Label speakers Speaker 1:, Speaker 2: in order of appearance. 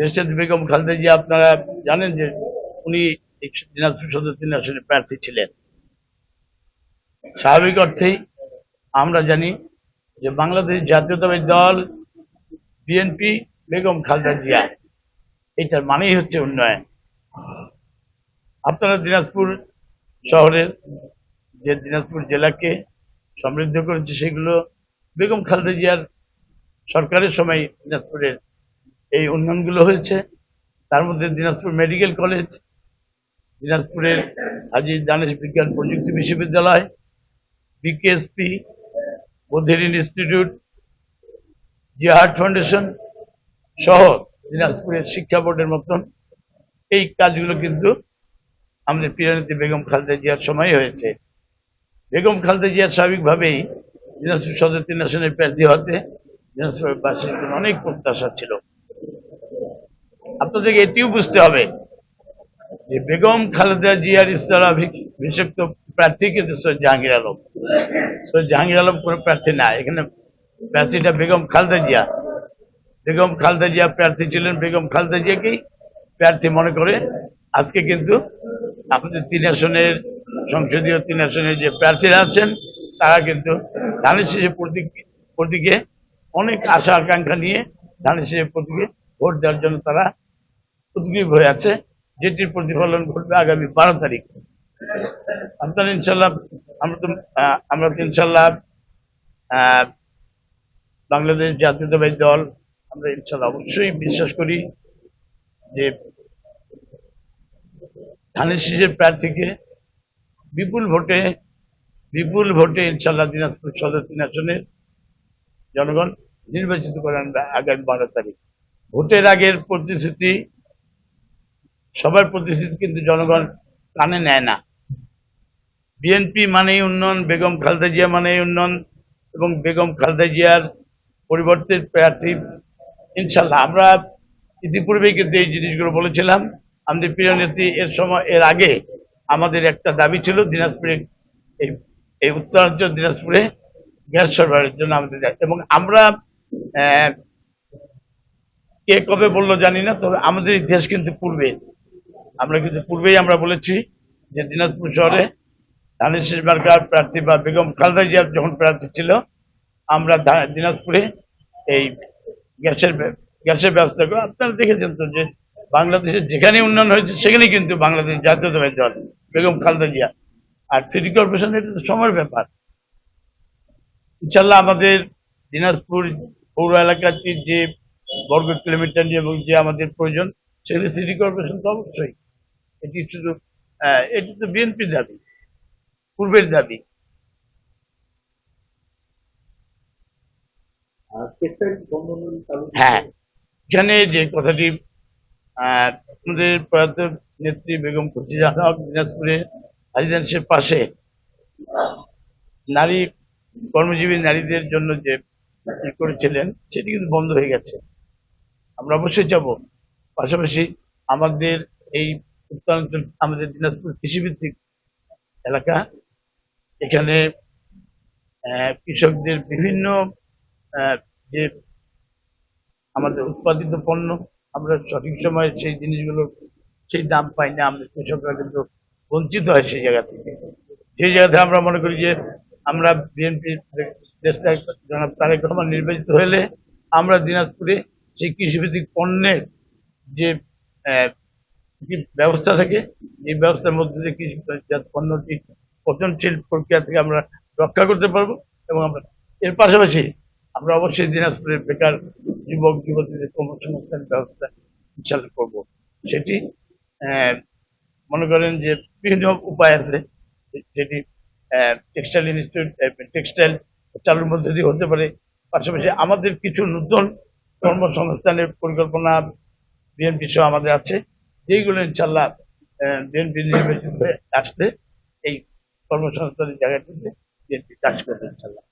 Speaker 1: দেশটাদ বেগম খালেদা জিয়া, আপনারা জানেন যে উনি দিনাজপুর সদর তিন আসনে প্রার্থী ছিলেন। স্বাভাবিক অর্থেই আমরা জানি যে বাংলাদেশ জাতীয়তাবাদী দল, বিএনপি, বেগম খালেদা জিয়া, এটার মানেই হচ্ছে উন্নয়ন। আপনারা দিনাজপুর শহরের যে দিনাজপুর জেলাকে সমৃদ্ধ করেছে, সেগুলো বেগম খালেদা জিয়ার সরকারের সময় দিনাজপুরের এই উন্নয়নগুলো হয়েছে। তার মধ্যে দিনাজপুর মেডিকেল কলেজ, দিনাজপুরের হাজি দানেশ বিজ্ঞান প্রযুক্তি বিশ্ববিদ্যালয়, বিকেএসপি বধির ইনস্টিটিউট জিহাদ ফাউন্ডেশন সহ দিনাজপুরের শিক্ষা বোর্ডের মতন। এই কাজগুলো কিন্তু আমাদের প্রিয়নীতি বেগম খালেদা জিয়ার সময় হয়েছে। বেগম খালেদা জিয়ার স্বাভাবিকভাবেই দিনাজপুর সদর তিন আসনের প্রার্থী হতে দিনাজপুরবাসীর অনেক প্রত্যাশা ছিল। আপনাদেরকে এটিও বুঝতে হবে যে বেগম খালেদা জিয়ার ইস্তারা অভিষিক্ত প্রার্থী কিন্তু সৈয়দ জাহাঙ্গীর আলম। সৈয়দ জাহাঙ্গীর আলম কোনো প্রার্থী না, এখানে প্রার্থীটা বেগম খালেদা জিয়া। বেগম খালেদা জিয়া প্রার্থী ছিলেন, বেগম খালেদা জিয়াকেই প্রার্থী মনে করে। আজকে কিন্তু আমাদের তিন আসনের সংসদীয় তিন আসনের যে প্রার্থীরা আছেন, তারা কিন্তু ধানের শেষে প্রতীক- প্রতীকে অনেক আশা আকাঙ্ক্ষা নিয়ে ধানের শেষে প্রতীকে ভোট দেওয়ার জন্য তারা উদ্গ্রীব হয়ে আছে, যেটির প্রতিফলন ঘটবে আগামী বারো তারিখ। আপনারা ইনশাল্লাহ, আমরা তো আমরা তো ইনশাল্লাহ বাংলাদেশ জাতীয়তাবাদী দল, আমরা ইনশাল্লাহ অবশ্যই বিশ্বাস করি যে ধানের শীষের প্রার্থীকে বিপুল ভোটে বিপুল ভোটে ইনশাল্লাহ দিনাজপুর সদর তিন আসনের জনগণ নির্বাচিত করেন আগামী বারো তারিখ। ভোটের আগের প্রতিশ্রুতি সবার প্রতিশ্রুতি কিন্তু জনগণ কানে নেয় না। বিএনপি মানেই উন্নয়ন, বেগম খালেদা জিয়া মানেই উন্নয়ন এবং বেগম খালেদা জিয়ার পরিবর্তে প্রার্থী, ইনশাল্লাহ। আমরা ইতিপূর্বেই কিন্তু এই জিনিসগুলো বলেছিলাম। আমাদের প্রিয় নেত্রী এর সময়, এর আগে আমাদের একটা দাবি ছিল দিনাজপুরে, এই এই উত্তরাঞ্চল দিনাজপুরে গ্যাস সরবরাহের জন্য আমাদের। এবং আমরা কে কবে বলল জানি না, তবে আমাদের ইতিহাস কিন্তু পূর্বে। আমরা কিন্তু পূর্বেই আমরা বলেছি যে দিনাজপুর শহরে ধানের শেষ প্রার্থী বা বেগম খালেদা জিয়ার যখন প্রার্থী ছিল, আমরা দিনাজপুরে এই গ্যাসের গ্যাসের ব্যবস্থা করে, আপনারা দেখেছেন তো যে বাংলাদেশের যেখানে উন্নয়ন হয়েছে সেখানে কিন্তু বাংলাদেশ জাতীয়তাবাদী দল, বেগম খালদা জিয়া। আর সিটি কর্পোরেশন, এটা তো সময়ের ব্যাপার। ইনশাল্লাহ আমাদের দিনাজপুর পৌর এলাকাতে যে বর্গ কিলোমিটার নিয়ে এবং যে আমাদের প্রয়োজন সেগুলি সিটি কর্পোরেশন তো অবশ্যই এটি শুধু এটি তো বিএনপির দাবি পূর্বের দাবি। হ্যাঁ। এখানে যে কথাটি আহ, আমাদের প্রয়াত নেত্রী বেগম হক দিনাজপুরে হাজিদানসের পাশে। নারী কর্মজীবী নারীদের জন্য যে করেছিলেন সেটি কিন্তু বন্ধ হয়ে গেছে। আমরা অবশ্যই যাব। পাশাপাশি আমাদের এই আমাদের দিনাজপুর কৃষিভিত্তিক এলাকা, এখানে কৃষকদের বিভিন্ন যে আমাদের উৎপাদিত পণ্য, আমরা সঠিক সময়ে সেই জিনিসগুলো, সেই দাম পাই না, আমাদের কৃষকরা কিন্তু বঞ্চিত হয় সেই জায়গা থেকে। সেই জায়গাতে আমরা মনে করি যে, আমরা বিএনপি জনাব তারেক রহমান নির্বাচিত হলে আমরা দিনাজপুরে সেই কৃষিভিত্তিক পণ্যের যে কি ব্যবস্থা থাকে এই ব্যবস্থার মধ্যে দিয়ে কৃষিজাত পণ্যটি পচনশীল প্রক্রিয়া থেকে আমরা রক্ষা করতে পারব এবং আমরা এর পাশাপাশি আমরা অবশ্যই দিনাজপুরের বেকার যুবক, যুবতীদের কর্মসংস্থানের ব্যবস্থা ইনশাল্লাহ করব। সেটি মনে করেন যে বিভিন্ন উপায় আছে। যেটি টেক্সটাইল ইনস্টিটিউট টেক্সটাইল চালুর মধ্যে দিয়ে হতে পারে। পাশাপাশি আমাদের কিছু নতুন কর্মসংস্থানের পরিকল্পনা, বিএনপি সহ আমাদের আছে। যেগুলো ইনশাল্লাহ বিএনপি নির্বাচিত আসলে এই কর্মসংস্থানের জায়গাটিতে বিএনপি কাজ করবে ইনশাল্লাহ